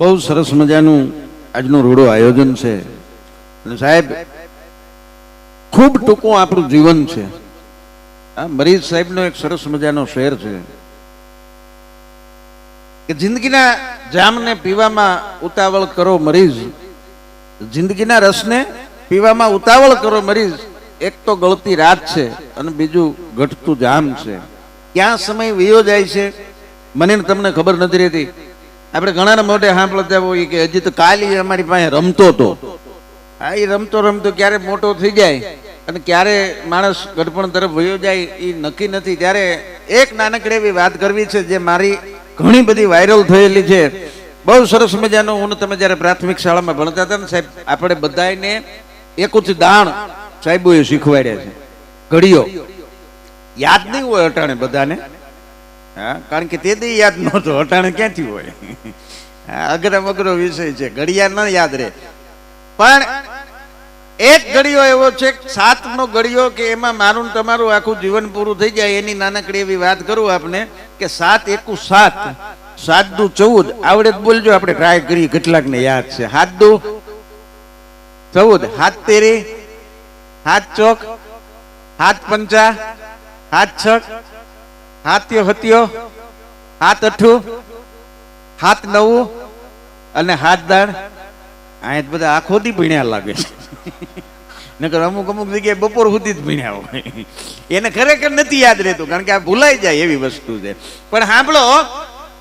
બહુ સરસ મજાનું આજનું રૂડો આયોજન છે. અને સાહેબ, ખૂબ ટૂંકું આપણું જીવન છે. આ મરીજ સાહેબનો એક સરસ મજાનો શેર છે. કે જિંદગીના જામને પીવામાં ઉતાવળ કરો મરીજ. જિંદગીના રસને પીવામાં ઉતાવળ કરો મરીજ. એક તો ગળતી રાત છે અને બીજું ઘટતું જામ છે. ક્યાં સમય વયો જાય છે? મને તમને ખબર નથી રહેતી. આપણે ઘણાના મોઢે સાંભળતા હોય કે હજી તો કાલે અમારી પાસે રમતો હતો. હા, એ રમતો રમતો ક્યારે મોટો થઈ જાય અને ક્યારે માણસ ગઢપણ તરફ વયો જાય એ નક્કી નથી. ત્યારે એક નાનકડી એવી વાત કરવી છે જે મારી ઘણી બધી વાયરલ થયેલી છે. બહુ સરસ મજાનો. હું તમે જ્યારે પ્રાથમિક શાળામાં ભણતા હતા ને સાહેબ, આપણે બધાને એකුથી દાણ સાહેબોએ શીખવાડ્યા છે. ઘડીઓ. યાદ નહીં હોય અટાણે બધાને. હા, કારણ કે તે યાદ નહોતો, અટાણે ક્યાંથી હોય? હા અઘરા વિષય છે, ઘડિયાળ ન યાદ રહે. પણ એક ઘડિયો એવો છે સાતનો ઘડિયો કે એમાં મારું તમારું આખું જીવન પૂરું થઈ જાય, એની નાનકડી એવી વાત કરું આપને કે સાત એકુ સાત સાત દુ ચૌદ, આવડે બોલજો, આપણે ટ્રાય કરી કેટલાક ને યાદ છે. હાથ દુ ચૌદ હાથ તેરી હાથ ચોક હાથ પંચા હાથ છક હાથ્યો હત્યો હાથ અઠું, હાથ નવું અને હાથ દાળ આ બધા આખો દી ભીણ્યા લાગે છે. નકર અમુક અમુક જગ્યાએ બપોર સુધી જ ભીણ્યા હોય. એને ખરેખર નથી યાદ રહેતું, કારણ કે આ ભૂલાઈ જાય એવી વસ્તુ છે. પણ સાંભળો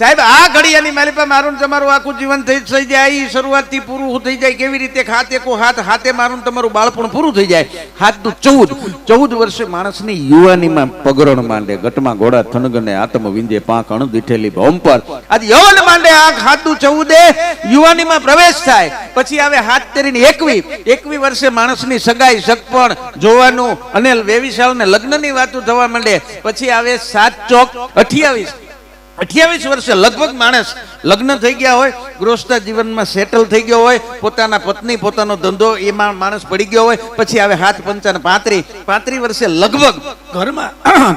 સાહેબ, આ ઘડિયાની મારી મારું તમારું આખું જીવન થઈ થઈ જાય શરૂઆતથી પૂરું થઈ જાય, કેવી રીતે ખાતે કો હાથ, હાથે મારું તમારું બાળપણ પૂરું થઈ જાય. હાથનું ચૌદ ચૌદ વર્ષે માણસની યુવાનીમાં પગરણ માંડે, ગટમાં ઘોડા થનગને આત્મ વિંધે, પાંખ અણ દીઠેલી ભોમ પર. આજ યવન માંડે, આંખ હાથનું ચૌદે, યુવાનીમાં પ્રવેશ થાય. પછી આવે હાથ તેરીને એકવી. એકવી વર્ષે માણસની સગાઈ, સગપણ, જોવાનું અને વેવિશાળ ને લગ્નની વાતો થવા માંડે. પછી આવે સાત ચોક અઠ્યાવીસ. અઠ્યાવીસ વર્ષે લગભગ માણસ લગ્ન થઈ ગયા હોય, ગૃહસ્થ જીવનમાં સેટલ થઈ ગયો હોય, પોતાના પત્ની, પોતાનો ધંધો, એમાં માણસ પડી ગયો હોય, પછી આવે હાથ પંચાને પાંત્રી. પાંત્રી વર્ષે લગભગ ઘરમાં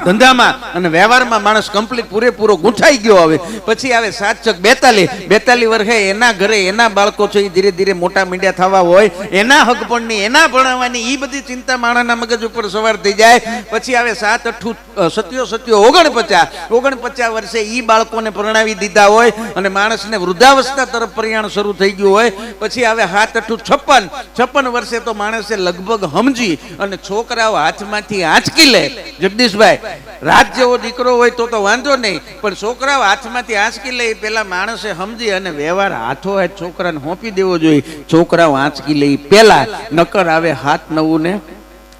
ધંધામાં અને વ્યવહારમાં માણસ કમ્પ્લીટ પૂરેપૂરો ગૂંઠાઈ ગયો હવે. પછી આવે સાત ચક બેતાલીસ બેતાલીસ વર્ષે એના ઘરે એના બાળકો છે, એ ધીરે ધીરે મોટા મીડિયા થવા હોય. એના હકપણની એના ભણાવવાની એ બધી ચિંતા માણસના મગજ ઉપર સવાર થઈ જાય. પછી આવે સાત, અઠ્ઠું સત્યો સત્યો, ઓગણપચાસ. ઓગણપચાસ વર્ષે ઈ બાળકોને પરણાવી દીધા હોય અને માણસને વૃદ્ધાવસ્થા તરફ પ્રયાણ શરૂ થઈ ગયું હોય, પછી આવે હાથ અઠું છપ્પન. છપ્પન વર્ષે તો માણસે લગભગ સમજી અને છોકરાઓ હાથમાંથી આંચકી લે. જગદીશભાઈ, રાત જેવો દીકરો હોય તો તો વાંધો નહીં, પણ છોકરાઓ હાથમાંથી આંચકી લે એ પેલા માણસે સમજી અને વ્યવહાર હાથો હાથ છોકરાને સોંપી દેવો જોઈએ. છોકરાઓ આંચકી લે પહેલાં, નકર આવે હાથ નવું ને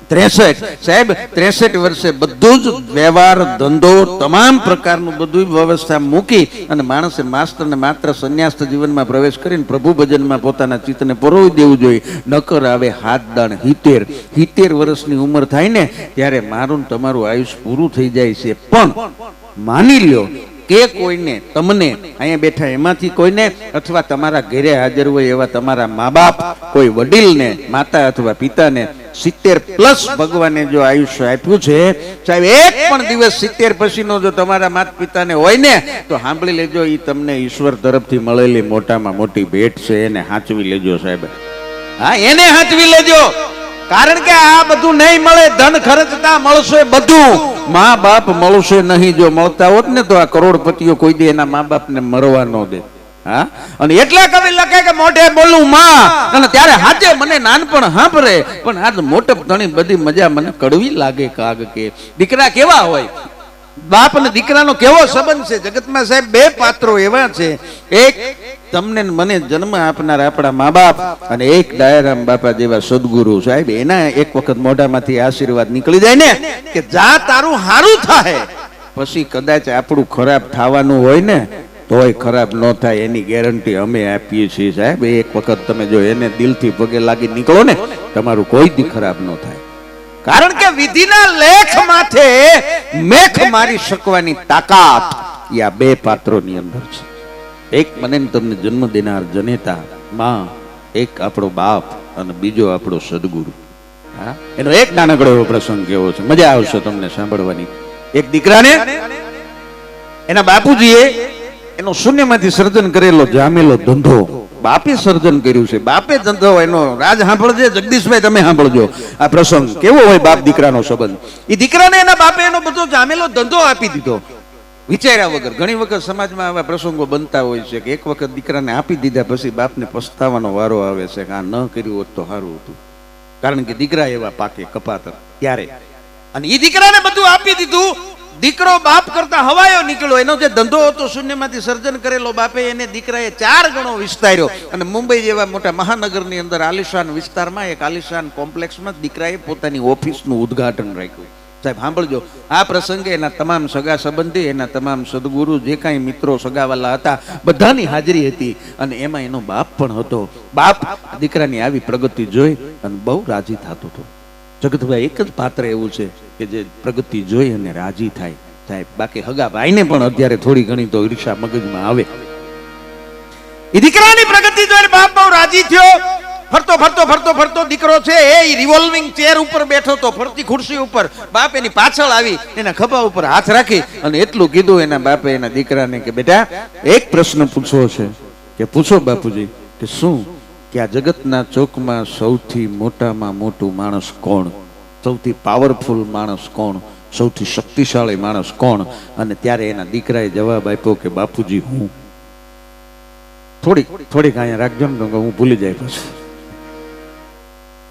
ત્રેસઠ. સાહેબ, ત્રેસઠ વર્ષે બધું જ વ્યવહાર, ધંધો, તમામ પ્રકારનું બધું વ્યવસ્થા મૂકી અને માણસે માસ્ટર ને માત્ર સંન્યાસ્ત જીવનમાં પ્રવેશ કરીને પ્રભુ ભજનમાં પોતાના ચિત્તને પરોવી દેવું જોઈએ. નકર આવે હાથ, દાણ હિતેર હિતેર વર્ષની ઉંમર થાય ને ત્યારે મારું તમારું આયુષ પૂરું થઈ જાય છે. પણ માની લ્યો કે કોઈને તમને અહીંયા બેઠા એમાંથી કોઈને અથવા તમારા ઘરે હાજર હોય એવા તમારા મા બાપ, કોઈ વડીલને, માતા અથવા પિતાને સિત્તેર પ્લસ ભગવાને જો આયુષ્ય આપ્યું છે, સાહેબ, એક પણ દિવસ સિત્તેર પછીનો જો તમારા માતા પિતાને હોય ને, તો સાંભળી લેજો એ તમને ઈશ્વર તરફથી મળેલી મોટામાં મોટી ભેટ છે, એને સાચવી લેજો, સાહેબ. હા, એને સાચવી લેજો. કારણ કે આ બધું નહીં મળે, ધન ખર્ચતા મળશે બધું. મા બાપ મળશે નહીં, જો મળતા હોત ને, તો આ કરોડપતિઓ કોઈ દે એના મા બાપને મરવા ન દે. હા? અને એટલા કવિ લખે કે મોઢે બોલું માં. અને ત્યારે હાજે મને નાનપણ હાંભરે પણ આજ મોટપ ઘણી બધી મજા મને કડવી લાગે કાગ કે. દીકરા કેવા હોય? બાપ અને દીકરાનો કેવો સંબંધ છે? જગતમાં સાહેબ બે પાત્રો એવા છે. એક તમને મને જન્મ આપનાર આપણા મા બાપ અને એક ડાયારામ બાપા જેવા સદગુરુ સાહેબ. એના એક વખત મોઢામાંથી આશીર્વાદ નીકળી જાય ને કે જા તારું હારું થાય. પછી કદાચ આપણું ખરાબ થવાનું હોય ને તોય ખરાબ ન થાય, એની ગેરંટી અમે આપીએ છીએ સાહેબ. એક વખત તમે જો એને દિલથી પગે લાગી નીકળો ને, તમારું કોઈ દી ખરાબ ન થાય. કારણ કે વિધિના લેખ માથે મેખ મારી શકવાની તાકાત એ આ બે પાત્રોની અંદર છે. એક મને તમને જન્મ દેનાર જનેતા, માં, એક આપણો બાપ અને બીજો આપણો સદગુરુ. હા? એનો એક નાનકડો એવો પ્રસંગ કેવો છે. મજા આવશે તમને સાંભળવાની. એક દીકરાને, એના બાપુજીએ એનો શૂન્યમાંથી સર્જન કરેલો જામેલો ધંધો. બાપે સર્જન કર્યું છે. બાપે ધંધો એનો રાજ સાંભળજે, જગદીશભાઈ, તમે સાંભળજો. આ પ્રસંગ કેવો હોય બાપ દીકરાનો સંબંધ? એ દીકરાને એના બાપે એનો બધો જામેલો ધંધો આપી દીધો. વિચાર્યા વગર, ઘણી વખત સમાજમાં આવા પ્રસંગો બનતા હોય છે કે એક વખત દીકરાને આપી દીધા પછી બાપને પસ્તાવાનો વારો આવે છે કે આ ન કર્યું હોત તો સારું હતું. કારણ કે દીકરા એવા પાકે કપાતર ત્યારે. અને એ દીકરાને બધું આપી દીધું. દીકરો બાપ કરતા હવાયો નીકળ્યો. એનો જે ધંધો હતો, શૂન્યમાંથી સર્જન કરેલો બાપે એને દીકરાએ ચાર ગણો વિસ્તાર્યો. અને મુંબઈ જેવા મોટા મહાનગરની અંદર આલિશાન વિસ્તારમાં એક આલિશાન કોમ્પ્લેક્સમાં દીકરાએ પોતાની ઓફિસનું ઉદ્ઘાટન રાખ્યું. સાહેબ, સાંભળજો. આ પ્રસંગે એના તમામ સગા સંબંધી, એના તમામ સદગુરુ, જે કાંઈ મિત્રો સગાવાલા હતા, બધાની હાજરી હતી. અને એમાં એનો બાપ પણ હતો. બાપ દીકરાની આવી પ્રગતિ જોઈ અને બહુ રાજી થતો હતો. જગતભાઈ, એક જ પાત્ર એવું છે. કે જે પ્રગતિ જોઈ અને રાજી થાય થાય. બાકી હગા ભાઈને પણ અત્યારે થોડી ઘણી તો ઈર્ષા મગજમાં આવે. એ દીકરાની પ્રગતિ જોઈને બાપ બહુ રાજી થયો. ફરતો ફરતો ફરતો ફરતો દીકરો છે, એ રિવોલ્વિંગ ચેર ઉપર બેઠો તો ફરતી ખુરશી ઉપર બાપ એની પાછળ આવી, એના ખભા ઉપર હાથ રાખી અને એટલું કીધું એના બાપે એના દીકરાને કે, બેટા, એક પ્રશ્ન પૂછવો છે. કે, પૂછો બાપુજી, કે શું? કે આ જગતના ચોકમાં સૌથી મોટામાં મોટું માણસ કોણ? સૌથી પાવરફુલ માણસ કોણ? સૌથી શક્તિશાળી માણસ કોણ? અને ત્યારે એના દીકરાએ જવાબ આપ્યો કે, બાપુજી, હું. થોડીક થોડીક અહીંયા રાખજો ને હું ભૂલી જાય પછી.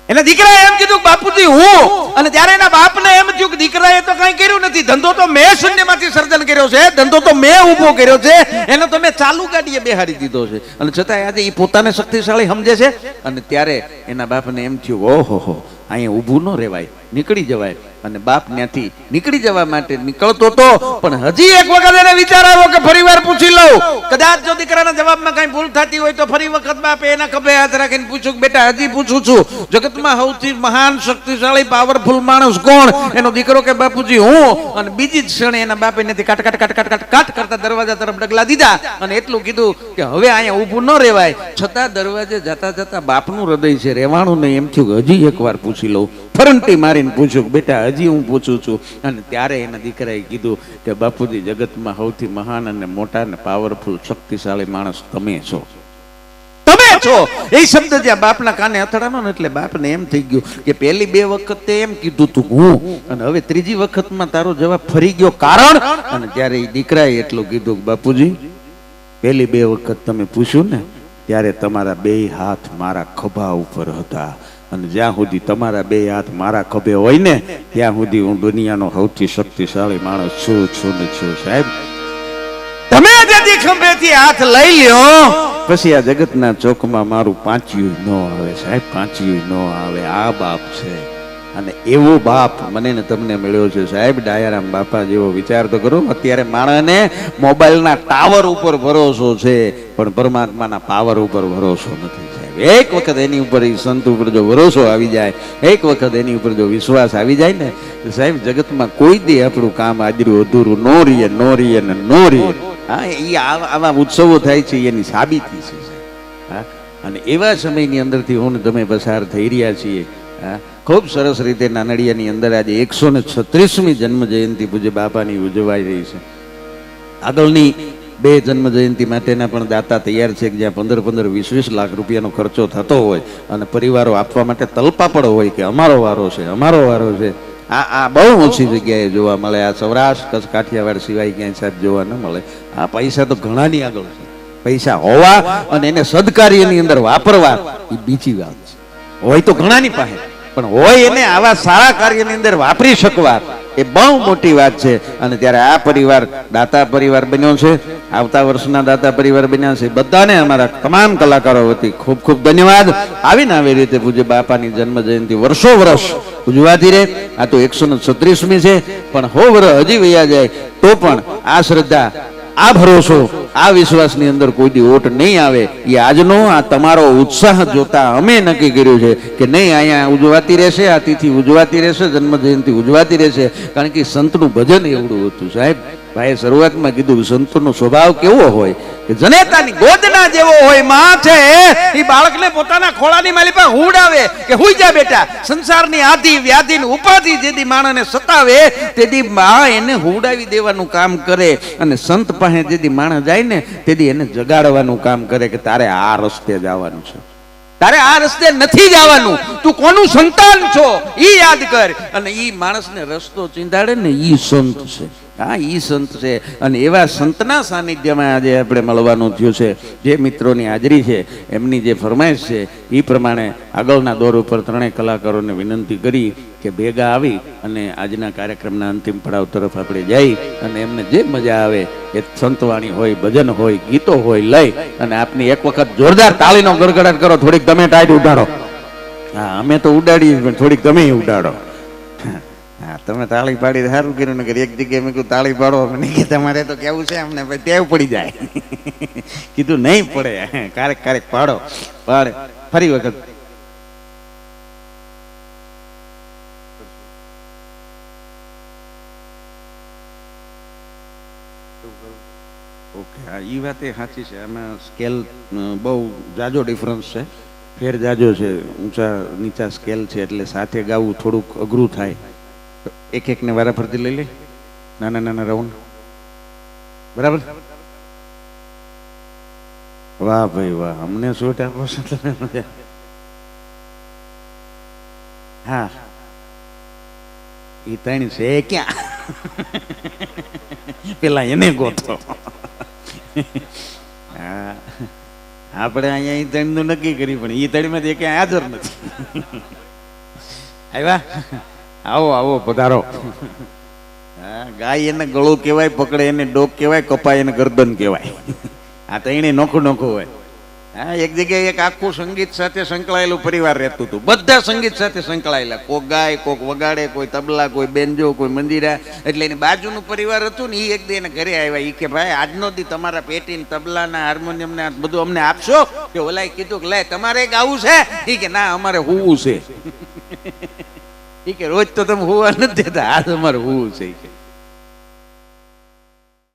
એના દીકરાએ એમ કીધું કે, બાપુજી, હું. અને ત્યારે એના બાપને એમ થયું કે, દીકરાએ તો કાંઈ કર્યું નથી. ધંધો તો મેં શૂન્યમાંથી સર્જન કર્યો છે. ધંધો તો મેં ઊભો કર્યો છે. એને તો મેં ચાલુ ગાડીએ બેહાડી દીધો છે. અને છતાંય આજે એ પોતાને શક્તિશાળી સમજે છે. અને ત્યારે એના બાપને એમ થયું, ઓહો હો, અહીંયા ઊભું ન રહેવાય. નીકળી જવાય. અને બાપ ત્યાંથી નીકળી જવા માટે નીકળતો તો, પણ હજી એક વખત એને વિચાર આવ્યો કે ફરી વાર પૂછી લઉં. કદાચ જો દીકરાના જવાબમાં કઈ ભૂલ થતી હોય તો ફરી વખત બાપે એના ખભે હાથ રાખીને પૂછ્યું બેટા, હજી પૂછું છું. જગતમાં સૌથી મહાન શક્તિશાળી પાવરફુલ માણસ કોણ? એનો દીકરો કે, બાપુજી, હું. અને બીજી જ ક્ષણે એના બાપે નથી કાટ કાટ કાટ કાટ કાટ કાટ કરતા દરવાજા તરફ ડગલા દીધા અને એટલું કીધું કે, હવે અહીંયા ઊભું ન રહેવાય. છતાં દરવાજે જતા જતા બાપનું હૃદય છે, રહેવાનું નહીં, એમ થયું હજી એકવાર પૂછી લઉં. ફરંટી મારીને પૂછ્યું, બેટા, હજી હું પૂછું છું. અને ત્યારે એના દીકરાએ કીધું કે, બાપુજી, જગતમાં સૌથી મહાન અને મોટા અને પાવરફુલ શક્તિશાળી માણસ તમે છો. તમે છો? એ શબ્દ જ્યાં બાપના કાને અથડાનો ને એટલે બાપને એમ થઈ ગયું કે પહેલી બે વખત એમ કીધું તું હું. અને હવે ત્રીજી વખતમાં તારો જવાબ ફરી ગયો કારણ. અને ત્યારે એ દીકરાએ એટલું કીધું કે, બાપુજી, પહેલી બે વખત તમે પૂછ્યું ને, ત્યારે તમારા બે હાથ મારા ખભા ઉપર હતા. અને જ્યાં સુધી તમારા બે હાથ મારા ખભે હોય ને ત્યાં સુધી હું દુનિયાનો સૌથી શક્તિશાળી માણસ છું છું ને છું સાહેબ. તમે જેથી ખંભેથી હાથ લઈ લ્યો. પછી આ જગતના ચોકમાં મારું પાંચ્યું ન આવે સાહેબ પાંચ્યું ન આવે આ બાપ છે. અને એવો બાપ મને ને તમને મળ્યો છે સાહેબ ડાયારામ બાપા જેવો વિચાર તો કરો અત્યારે માણસને મોબાઈલના ટાવર ઉપર ભરોસો છે પણ પરમાત્માના પાવર ઉપર ભરોસો નથી. એક વખત એની ઉપર સંત ઉપર જો ભરોસો આવી જાય, એક વખત એની ઉપર જો વિશ્વાસ આવી જાય ને, તો સાહેબ, જગતમાં કોઈ દી આપણું કામ આદર્યું અધૂરું નો રીએ નો રીએ ને નો રીએ હા, એ આવા ઉત્સવો થાય છે, એની સાબિતી છે હા, અને એવા સમયની અંદરથી હું તમે પસાર થઈ રહ્યા છીએ. હા, ખૂબ સરસ રીતે નાનડિયાની અંદર આજે એકસો ને છત્રીસમી જન્મ જયંતિ પૂજ્ય બાપાની ઉજવાઈ રહી છે. આગળની બે જન્મ જયંતિ માટેના પણ દાતા તૈયાર છે કે જ્યાં પંદર પંદર વીસ વીસ લાખ રૂપિયાનો ખર્ચો થતો હોય અને પરિવારો આપવા માટે તલપાપડ હોય કે અમારો વારો છે, અમારો વારો છે. આ આ બહુ ઓછી જગ્યાએ જોવા મળે. આ સૌરાષ્ટ્ર, કચ્છ, કાઠિયાવાડ સિવાય ક્યાંય સાહેબ જોવા ન મળે. આ પૈસા તો ઘણાની આગળ છે. પૈસા હોવા અને એને સદકાર્યની અંદર વાપરવા એ બીજી વાત છે. હોય તો ઘણાની પાસે, પણ હોય એને આવા સારા કાર્યની અંદર વાપરી શકવા એ બહુ મોટી વાત છે. અને ત્યારે આ પરિવાર, દાતા પરિવાર બન્યો છે. આવતા વર્ષના દાતા પરિવાર બન્યા છે. બધાને અમારા તમામ કલાકારો વતી ખૂબ ખૂબ ધન્યવાદ. આવીને આવી રીતે પૂજ્ય બાપાની જન્મ જયંતિ વર્ષો વર્ષ ઉજવાતી રહે. આ તો એકસો ને છત્રીસમી છે, પણ હો વ્રહ હજી વૈયા જાય, તો પણ આ શ્રદ્ધા, આ ભરોસો, આ વિશ્વાસની અંદર કોઈ દી ઓટ નહીં આવે. એ આજનો આ તમારો ઉત્સાહ જોતા અમે નક્કી કર્યું છે કે નહીં, અહીંયા ઉજવાતી રહેશે, આ તિથિ ઉજવાતી રહેશે, જન્મ જયંતિ ઉજવાતી રહેશે. કારણ કે સંતનું ભજન એવડું હતું સાહેબ. ભાઈએ શરૂઆતમાં કીધું સંતનો સ્વભાવ કેવો હોય કે જનેતાની ગોદના જેવો હોયમાં છે એ બાળકને પોતાના ખોળાની માલી પાસે હુડાવે કે હુઈ જા બેટા. સંસારની આધિ વ્યાધિ ને ઉપાધિ જેથી માણસને સતાવે તેથી મા એને હુડાવી દેવાનું કામ કરે અને સંત પાસે જેથી માણસ જાય ને તેથી એને જગાડવાનું કામ કરે કે તારે આ રસ્તે જવાનું છે. તારે આ રસ્તે નથી જવાનું. તું કોનું સંતાન છો? એ યાદ કર. અને એ માણસને રસ્તો ચીંધાડે ને એ સંત છે. હા, ઈ સંત છે. અને એવા સંતના સાનિધ્યમાં આજે આપણે મળવાનું થયું છે. જે મિત્રોની હાજરી છે, એમની જે ફરમાઈશ છે એ પ્રમાણે આગળના દોર ઉપર ત્રણેય કલાકારોને વિનંતી કરી કે ભેગા આવી અને આજના કાર્યક્રમના અંતિમ પડાવ તરફ આપણે જઈ અને એમને જે મજા આવે એ સંતવાણી હોય, ભજન હોય, ગીતો હોય, લઈ અને આપની એક વખત જોરદાર તાળીનો ગડગડાટ કરો, થોડીક તમે ટાઈટ ઉડાડો. હા, અમે તો ઉડાડીએ પણ થોડીક તમે ઉડાડો. તમે તાળી પાડી સારું કર્યું ને એક જગ્યાએ મેં કીધું, તાળી પાડો. મને કે તમારે તો કેવું છે અમને ભાઈ ટેવ પડી જાય. કીધું, નહીં પડે. ક્યારેક ક્યારેક પાડો. પાડે. ફરી વખત. ઓકે હા એ વાત એ સાચી છે. આમાં સ્કેલ બહુ જાજો ડિફરન્સ છે. ફેર જાજો છે. ઊંચા નીચા સ્કેલ છે, એટલે સાથે ગાવું થોડુંક અઘરું થાય. એક એકને વારાફરતી લઈ લે. નાના નાના રાઉન્ડ. બરાબર? વાહ ભાઈ વાહ, અમને શોટ આપો છો તમે. હા. એ ત્રણ છે ક્યાં? પેલા એને ગોતો. હા. આપણે અહીંયા ઈ ત્રણનું નક્કી કરી પણ ઈ ત્રણમાંથી ક્યાંય હાજર નથી. આવ્યા? આવો આવો પધારો. ગાય એને ગળું કહેવાય, પકડે એને ડોક કહેવાય, કપાય એને ગરદન કહેવાય. આ ત્રણે નોખું નોખું હોય. હા, એક જગ્યાએ એક આખું સંગીત સાથે સંકળાયેલું પરિવાર રહેતું હતું. બધા સંગીત સાથે સંકળાયેલા. કોક ગાય, કોક વગાડે, કોઈ તબલા, કોઈ બેન્જો, કોઈ મંદિરા. એટલે એની બાજુનું પરિવાર હતું ને એ એક દી એને ઘરે આવ્યા. એ કે, ભાઈ, આજનો દી તમારા પેટીને તબલાના, હાર્મોનિયમને, બધું અમને આપશો? કે ઓલાએ કીધું કે, લે, તમારે ગાવું છે? એ કે, ના, અમારે હોવું છે. એ કે રોજ તો તમે હોવા નથી દેતા. આ અમારે હોવું છે કે.